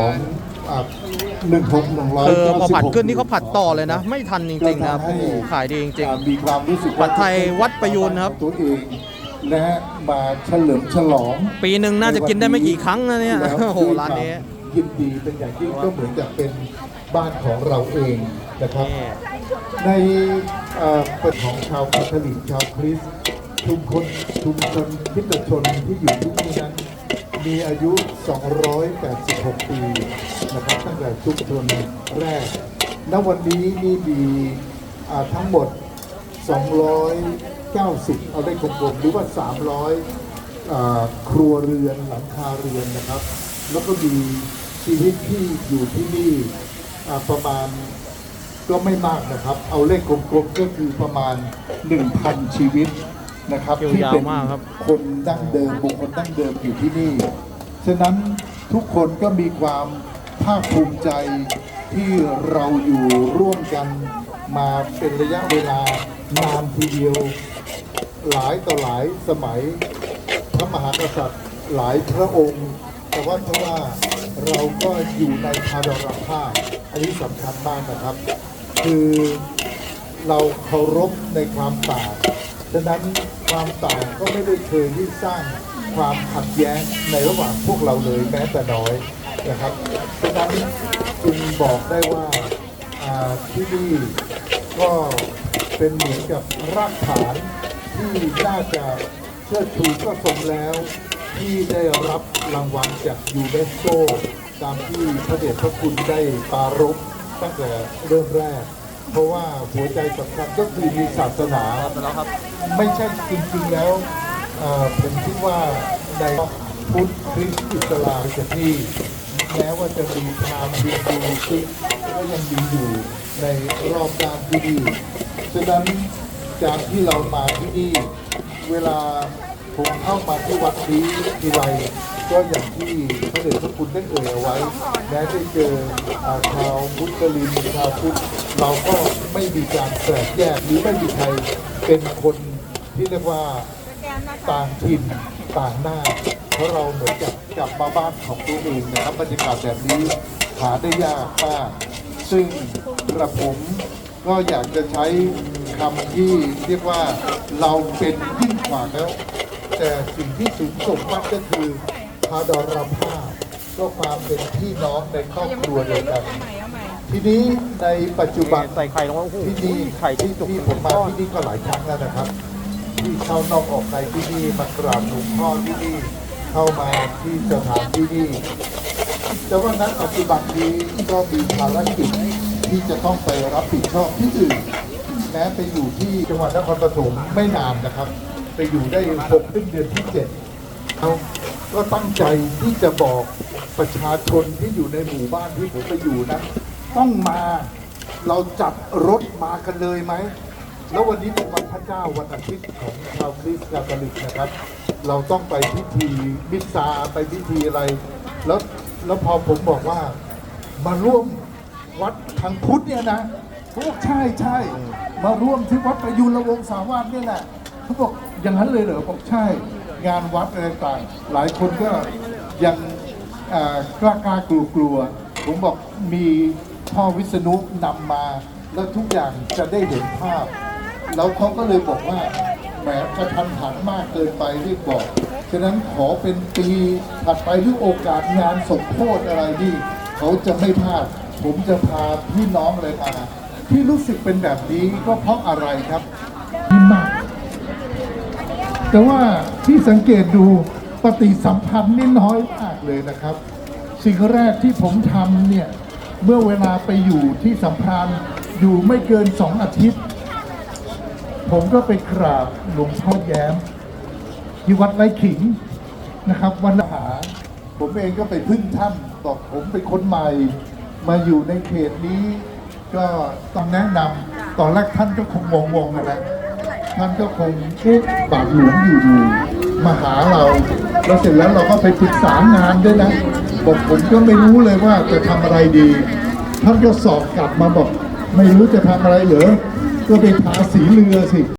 ของหนึ่งหกหนึ่งร้อยคือพอผัดขึ้นนี่เขาผัดต่อเลยนะ ไม่ทันจริงๆนะครับโอ้โหขายดีจริงมีความรู้สึกผัดไทยวัดประยูนครับตัวเองนะฮะมาเฉลิมฉลองๆปีหนึ่งน่าจะกินได้ไม่กี่ครั้งนะเนี่ยแล้วโอ้โหร้านนี้ยินดีเป็นอย่างยิ่งก็เหมือนกับเป็นบ้านของเราเองนะครับนี่ในเอ่อเป็นของชาวคาทอลิกชาวคริสต์ชุมชนชุมชนคริสตชนที่อยู่ที่นี่นั้น มีอายุ 286 ปีนะครับตั้งแต่ชุมชนแรก ณ วันนี้นี่มีทั้งหมด 290 เอาได้กลมๆหรือว่า 300 ครัวเรือนหลังคาเรือนนะครับ แล้วก็มีชีวิตที่อยู่ที่นี่ประมาณก็ไม่มากนะครับ เอาเลขกลมๆก็คือประมาณ 1,000 ชีวิต นะครับคิวที่ยาวเป็นมากครับ คนดั้งเดิมบุคคลดั้งเดิมอยู่ที่นี่ ฉะนั้นทุกคนก็มีความภาคภูมิใจที่เราอยู่ร่วมกันมาเป็นระยะเวลานานทีเดียว หลายต่อหลายสมัย พระมหากษัตริย์หลายพระองค์ แต่ว่าเพราะว่าเราก็อยู่ในพาดรภาพอันนี้สำคัญมากนะครับ คือเราเคารพในความต่าง ฉะนั้นความต่างก็ไม่ได้เคยที่สร้างความขัดแย้งในระหว่างพวกเราเลยแม้แต่น้อยนะครับฉะนั้นจึงบอกได้ว่าที่นี่ก็เป็นเหมือนกับรากฐานที่น่าจะเชิดชูก็สมแล้ว ที่ได้รับรางวัลจากยูเนสโกตามที่พระเดชพระคุณได้ปรารภตั้งแต่เริ่มแรก เพราะว่าหัวใจสำคัญก็คือมีศาสนาไม่ใช่จริงๆแล้วเอ่อผมคิดว่าในพุทธคริสต์อิสลามจะที่แม้ว่าจะมีพราหมณ์ฮินดูซิกก็ยังมีอยู่ในรอบด้านที่นี่ฉะนั้นจากที่เรามาที่นี่เวลา ผมเข้ามาที่วัดนี้ทีไรก็อย่างที่พระเดชพระคุณได้เอ่ยเอาไว้แม้ได้เจอชาวมุสลิมชาวพุทธเราก็ไม่มีการแตกแยกหรือไม่มีใครเป็นคนที่เรียกว่าต่างถิ่นต่างหน้า เพราะเราเหมือนกับกลับมาบ้านของตัวเองนะครับบรรยากาศแบบนี้หาได้ยากมากซึ่งกระผมก็อยากจะใช้คำที่เรียกว่าเราเป็นยิ่งกว่าแล้ว แต่สิ่งที่สูงส่งมากก็คือพาดรภาพก็ความเป็นพี่น้องในครอบครัวเดียวกัน ทีนี้ในปัจจุบันใส่ไข่ลงมาโอ้โหที่นี่ไข่ที่ที่จุกที่ผมมาที่นี่ก็หลายครั้งแล้วนะครับที่เข้านอกออกในที่นี่มากราบหลวงพ่อที่นี่เข้ามาที่สถานที่นี่แต่ว่านั้นปัจจุบันนี้ก็มีภารกิจที่จะต้องไปรับผิดชอบที่อื่นแม้ไปอยู่ที่จังหวัดนครปฐมไม่นานนะครับ ไปอยู่ได้หกเดือนที่เจ็ดเขาก็ตั้งใจที่จะบอกประชาชนที่อยู่ในหมู่บ้านที่ผมไปอยู่นั้นต้องมาเราจัดรถมากันเลยไหม แล้ววันนี้เป็นวันพระเจ้าวันอาทิตย์ของชาวคริสต์คาทอลิกนะครับ เราต้องไปพิธีมิสซาไปพิธีอะไร แล้วแล้วพอผมบอกว่ามาร่วมวัดทางพุทธเนี่ยนะเขาบอกใช่ใช่มาร่วมที่วัดประยุรวงศาวาสเนี่ยแหละเขาบอก อย่างนั้นเลยเหรอบอกใช่งานวัดอะไรต่างหลายคนก็ยังกล้ากล้ากลัวกลัวผมบอกมีพ่อวิษณุนำมา แล้วทุกอย่างจะได้เห็นภาพ แล้วเขาก็เลยบอกว่าแหมกระทันหันมากเกินไปรีบบอก ฉะนั้นขอเป็นปีถัดไปหรือโอกาสงานสมโพธอะไรนี่เขาจะไม่พลาด ผมจะพาพี่น้องเลยมาที่รู้สึกเป็นแบบนี้ก็เพราะอะไรครับดีมาก แต่ว่าที่สังเกตดูปฏิสัมพันธ์นี่น้อยมากเลยนะครับ สิ่งแรกที่ผมทำเนี่ย เมื่อเวลาไปอยู่ที่สัมพันธ์อยู่ไม่เกินสองอาทิตย์ ผมก็ไปกราบหลวงพ่อแย้มที่วัดไร่ขิงนะครับวันละหา ผมเองก็ไปพึ่งท่านบอกผมเป็นคนใหม่มาอยู่ในเขตนี้ ก็ต้องแนะนำตอนแรกท่านก็คงงงๆนะนะ ท่านก็คงเอ๊ะบาทหลวงอยู่อยู่มาหาเราแล้วเสร็จแล้วเราก็ไปปรึกษางานด้วยนะบอกผมก็ไม่รู้เลยว่าจะทำอะไรดีท่านก็สอบกลับมาบอก ไม่รู้จะทำอะไรเหรอก็ไปทาสีเรือสิ